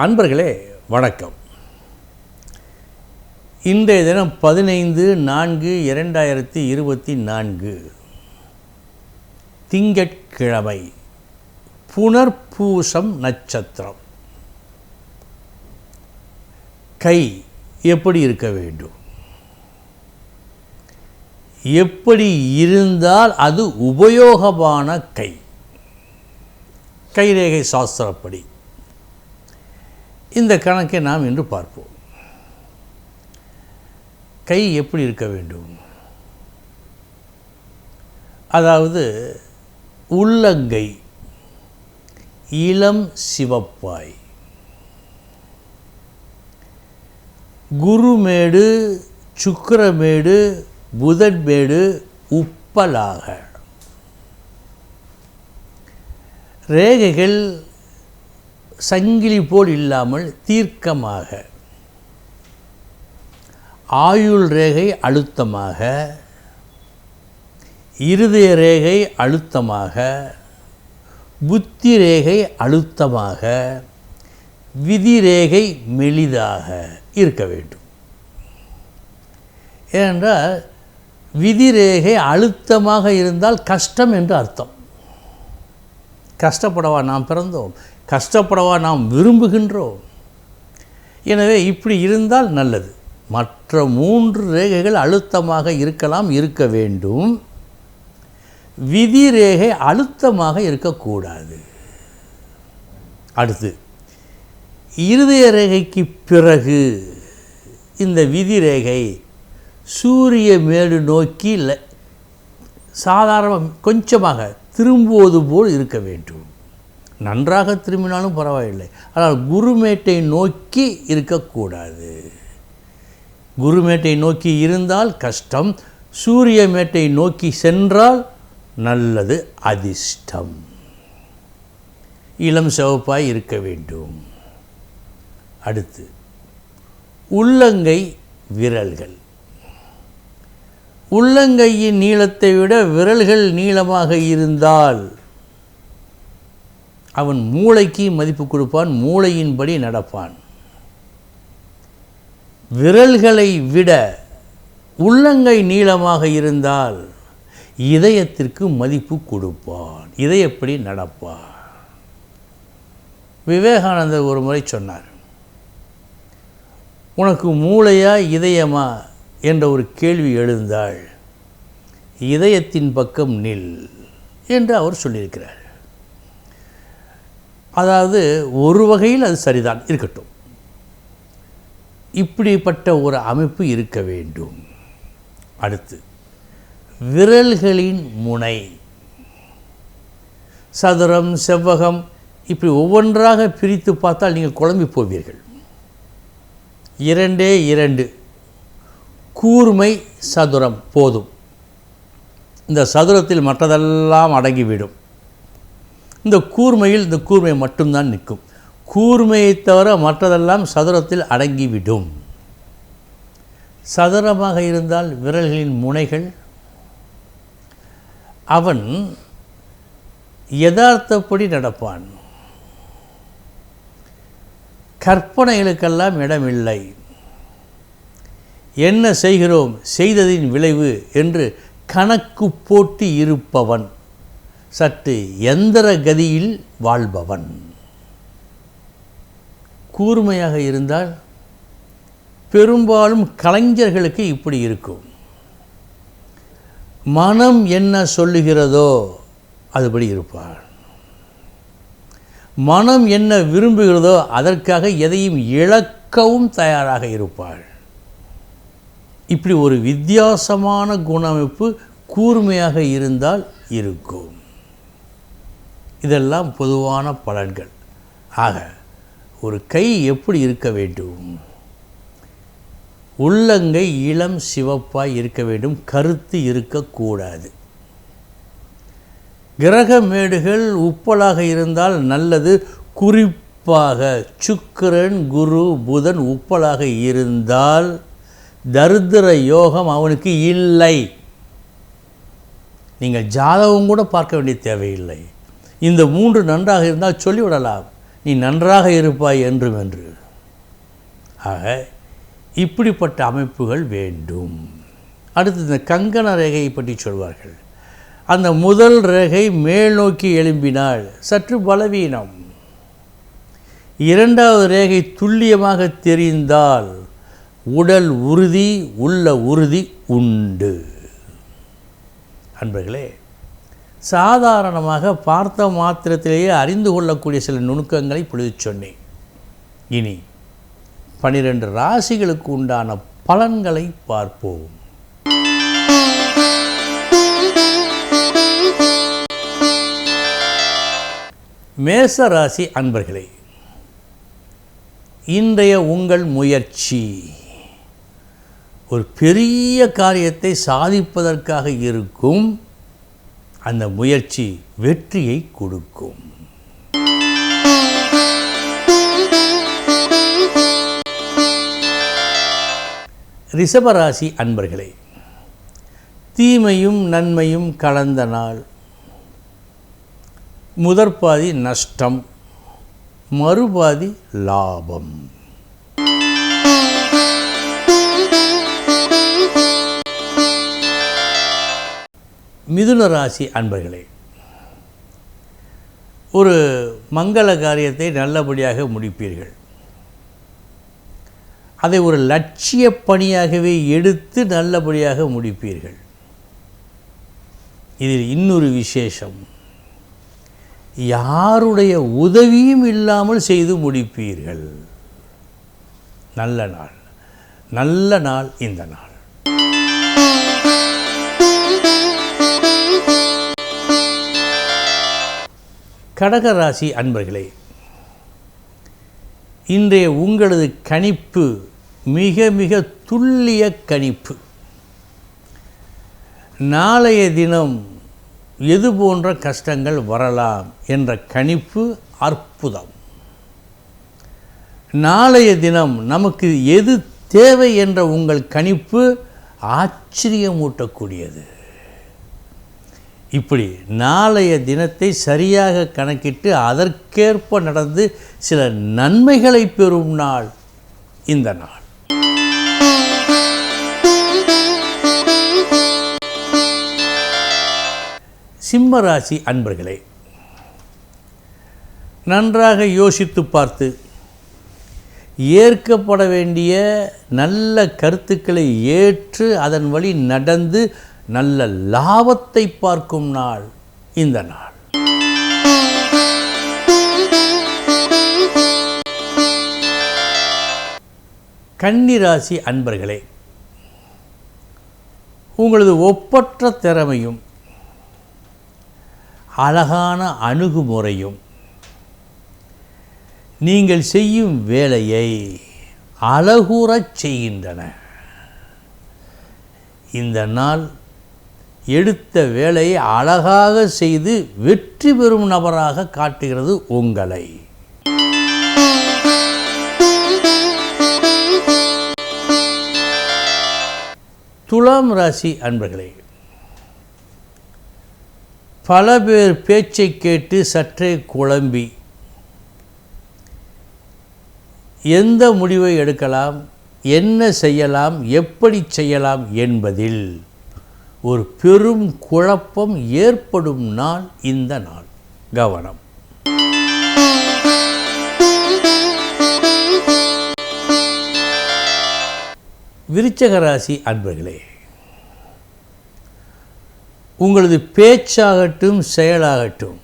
அன்பர்களே வணக்கம். இன்றைய தினம் பதினைந்து நான்கு இரண்டாயிரத்தி இருபத்தி நான்கு. திங்கட்கிழமை புனர்பூசம் நட்சத்திரம். கை எப்படி இருக்க வேண்டும்? எப்படி இருந்தால் அது உபயோகமான கை? கைரேகை சாஸ்திரப்படி. இந்த கணக்கை நாம் இன்று பார்ப்போம். கை எப்படி இருக்க வேண்டும்? அதாவது உள்ளங்கை இளம் சிவப்பாய். குருமேடு சுக்கரமேடு புதன்மேடு உப்பலாக. ரேகைகள் சங்கிலி போல் இல்லாமல் தீர்க்கமாக. ஆயுள் ரேகை அழுத்தமாக. இருதய ரேகை அழுத்தமாக. புத்தி ரேகை அழுத்தமாக. விதி ரேகை மெலிதாக இருக்க வேண்டும். ஏனென்றால் விதி ரேகை அழுத்தமாக இருந்தால் கஷ்டம் என்று அர்த்தம். கஷ்டப்படவா நாம் பிறந்தோம்? கஷ்டப்படவா நாம் விரும்புகின்றோம்? எனவே இப்படி இருந்தால் நல்லது. மற்ற மூன்று ரேகைகள் அழுத்தமாக இருக்கலாம் இருக்க வேண்டும். விதி ரேகை அழுத்தமாக இருக்கக்கூடாது. அடுத்து இருதய ரேகைக்கு பிறகு இந்த விதி ரேகை சூரிய மேடு நோக்கி சாதாரண கொஞ்சமாக திரும்புவது போல் இருக்க வேண்டும். நன்றாக திரும்பினாலும் பரவாயில்லை. ஆனால் குருமேட்டை நோக்கி இருக்கக்கூடாது. குருமேட்டை நோக்கி இருந்தால் கஷ்டம். சூரிய மேட்டை நோக்கி சென்றால் நல்லது அதிர்ஷ்டம். இளம் சிவப்பாய் இருக்க வேண்டும். அடுத்து உள்ளங்கை விரல்கள். உள்ளங்கையின் நீளத்தை விட விரல்கள் நீளமாக இருந்தால் அவன் மூளைக்கு மதிப்பு கொடுப்பான் மூளையின்படி நடப்பான். விரல்களை விட உள்ளங்கை நீளமாக இருந்தால் இதயத்திற்கு மதிப்பு கொடுப்பான். இதயப்படி நடப்பான்? விவேகானந்தர் ஒரு முறை சொன்னார் உனக்கு மூளையா இதயமா? என்ற ஒரு கேள்வி எழுந்தால் இதயத்தின் பக்கம் நில் என்று அவர் சொல்லியிருக்கிறார். அதாவது ஒரு வகையில் அது சரிதான் இருக்கட்டும். இப்படிப்பட்ட ஒரு அமைப்பு இருக்க வேண்டும். அடுத்து விரல்களின் முனை. சதுரம் செவ்வகம் இப்படி ஒவ்வொன்றாக பிரித்து பார்த்தால் நீங்கள் குழம்பி போவீர்கள். இரண்டே இரண்டு. கூர்மை சதுரம் போதும். இந்த சதுரத்தில் மற்றதெல்லாம் அடங்கிவிடும். இந்த கூர்மையில் இந்த கூர்மை மட்டும்தான் நிற்கும். கூர்மையை தவிர மற்றதெல்லாம் சதுரத்தில் அடங்கிவிடும். சதுரமாக இருந்தால் விரல்களின் முனைகள் அவன் யதார்த்தப்படி நடப்பான். கற்பனைகளுக்கெல்லாம் இடமில்லை. என்ன செய்கிறோம்? செய்ததின் விளைவு என்று கணக்கு போட்டு இருப்பவன். சற்று எந்திர கதியில் வாழ்பவன். கூர்மையாக இருந்தால் பெரும்பாலும் கலைஞர்களுக்கு இப்படி இருக்கும். மனம் என்ன சொல்லுகிறதோ அதுபடி இருப்பார் மனம் என்ன விரும்புகிறதோ அதற்காக எதையும் இழக்கவும் தயாராக இருப்பாள். இப்படி ஒரு வித்தியாசமான குணமைப்பு கூர்மையாக இருந்தால் இருக்கும். இதெல்லாம் பொதுவான பலன்கள். ஆக ஒரு கை எப்படி இருக்க வேண்டும்? உள்ளங்கை இளம் சிவப்பாய் இருக்க வேண்டும். கருத்து இருக்கக்கூடாது. கிரக மேடுகள் உப்பலாக இருந்தால் நல்லது. குறிப்பாக சுக்கரன் குரு புதன் உப்பலாக இருந்தால் தரித்திர யோகம் அவனுக்கு இல்லை. நீங்கள் ஜாதகம் கூட பார்க்க வேண்டிய தேவையில்லை. இந்த மூன்று நன்றாக இருந்தால் சொல்லிவிடலாம். நீ நன்றாக இருப்பாய் என்றும் என்று. ஆக இப்படிப்பட்ட அமைப்புகள் வேண்டும். அடுத்து இந்த கங்கண ரேகையை பற்றி சொல்வார்கள். அந்த முதல் ரேகை மேல் நோக்கி எழும்பினால் சற்று பலவீனம். இரண்டாவது ரேகை துல்லியமாக தெரிந்தால் உடல் உறுதி உள்ள உறுதி உண்டு. அன்பர்களே சாதாரணமாக பார்த்த மாத்திரத்திலேயே அறிந்து கொள்ளக்கூடிய சில நுணுக்கங்களை பொழுது சொன்னேன். இனி பனிரெண்டு ராசிகளுக்கு உண்டான பலன்களை பார்ப்போம். மேச ராசி அன்பர்களே இன்றைய உங்கள் முயற்சி ஒரு பெரிய காரியத்தை சாதிப்பதற்காக இருக்கும் அந்த முயற்சி வெற்றியை கொடுக்கும். ரிஷபராசி அன்பர்களே தீமையும் நன்மையும் கலந்த நாள். முதற்பாதி நஷ்டம் மறுபாதி லாபம். மிதுன ராசி அன்பர்களே ஒரு மங்கள காரியத்தை நல்லபடியாக முடிப்பீர்கள். அதை ஒரு லட்சிய பணியாகவே எடுத்து நல்லபடியாக முடிப்பீர்கள். இதில் இன்னொரு விசேஷம் யாருடைய உதவியும் இல்லாமல் செய்து முடிப்பீர்கள். நல்ல நாள் நல்ல நாள் இந்த நாள். கடகராசி அன்பர்களே இன்றைய உங்களது கணிப்பு மிக மிக துல்லிய கணிப்பு. நாளைய தினம் எது போன்ற கஷ்டங்கள் வரலாம் என்ற கணிப்பு அற்புதம். நாளைய தினம் நமக்கு எது தேவை என்ற உங்கள் கணிப்பு ஆச்சரியமூட்டக்கூடியது. இப்படி நாளைய தினத்தை சரியாக கணக்கிட்டு அதற்கேற்ப நடந்து சில நன்மைகளை பெறும் நாள் இந்த நாள். சிம்மராசி அன்பர்களே நன்றாக யோசித்து பார்த்து ஏற்கப்பட வேண்டிய நல்ல கருத்துக்களை ஏற்று அதன் வழி நடந்து நல்ல லாபத்தை பார்க்கும் நாள் இந்த நாள். கன்னிராசி அன்பர்களே உங்களது ஒப்பற்ற திறமையும் அழகான அணுகுமுறையும் நீங்கள் செய்யும் வேலையை அழகுறச் செய்கின்றன. இந்த நாள் எடுத்த வேலையை அழகாக செய்து வெற்றி பெறும் நபராக காட்டுகிறது உங்களை. துலாம் ராசி அன்பர்களே பல பேர் பேச்சை கேட்டு சற்றே குழம்பி எந்த முடிவை எடுக்கலாம் என்ன செய்யலாம் எப்படி செய்யலாம் என்பதில் ஒரு பெரும் குழப்பம் ஏற்படும் நாள் இந்த நாள். கவனம். விருச்சகராசி அன்பர்களே உங்களது பேச்சாகட்டும் செயலாகட்டும்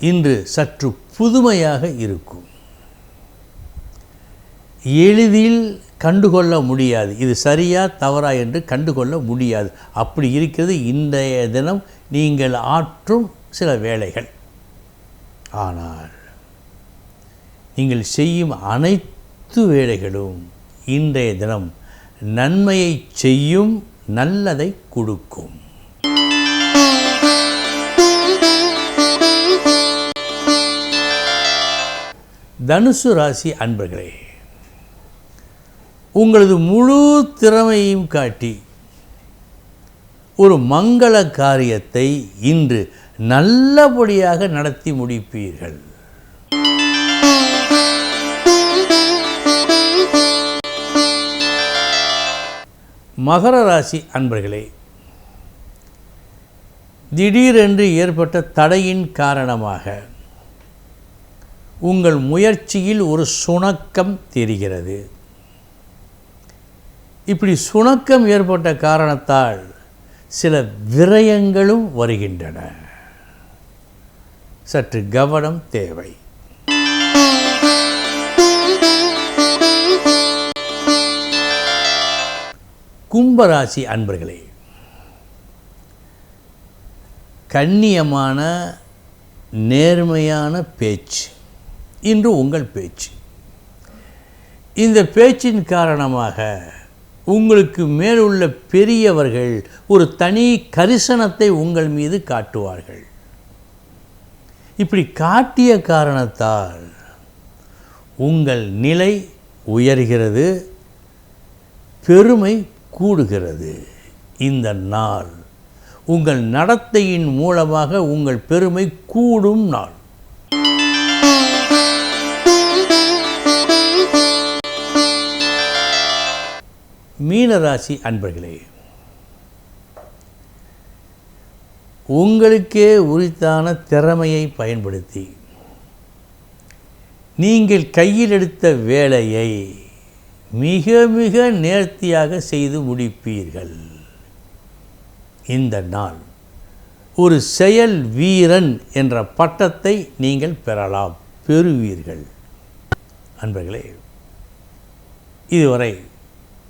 இன்று சற்று புதுமையாக இருக்கும். எளிதில் கண்டுகொள்ள முடியாது. இது சரியா தவறா என்று கண்டுகொள்ள முடியாது. அப்படி இருக்கிறது இன்றைய தினம் நீங்கள் ஆற்றும் சில வேலைகள். ஆனால் நீங்கள் செய்யும் அனைத்து வேலைகளும் இன்றைய தினம் நன்மையை செய்யும் நல்லதை கொடுக்கும். தனுசு ராசி அன்பர்களே உங்களது முழு திறமையும் காட்டி ஒரு மங்கள காரியத்தை இன்று நல்லபடியாக நடத்தி முடிப்பீர்கள். மகர ராசி அன்பர்களே திடீரென்று ஏற்பட்ட தடையின் காரணமாக உங்கள் முயற்சியில் ஒரு சுணக்கம் தெரிகிறது. இப்படி சுணக்கம் ஏற்பட்ட காரணத்தால் சில விரயங்களும் வருகின்றன. சற்று கவனம் தேவை. கும்பராசி அன்பர்களே கண்ணியமான நேர்மையான பேச்சு. இன்று உங்கள் பேச்சு. இந்த பேச்சின் காரணமாக உங்களுக்கு மேலுள்ள பெரியவர்கள் ஒரு தனி கரிசனத்தை உங்கள் மீது காட்டுவார்கள். இப்படி காட்டிய காரணத்தால் உங்கள் நிலை உயர்கிறது பெருமை கூடுகிறது. இந்த நாள் உங்கள் நடத்தையின் மூலமாக உங்கள் பெருமை கூடும் நாள். மீனராசி அன்பர்களே உங்களுக்கே உரித்தான திறமையை பயன்படுத்தி நீங்கள் கையில் எடுத்த வேலையை மிக மிக நேர்த்தியாக செய்து முடிப்பீர்கள். இந்த நாள் ஒரு செயல் வீரன் என்ற பட்டத்தை நீங்கள் பெறலாம் பெறுவீர்கள். அன்பர்களே இதுவரை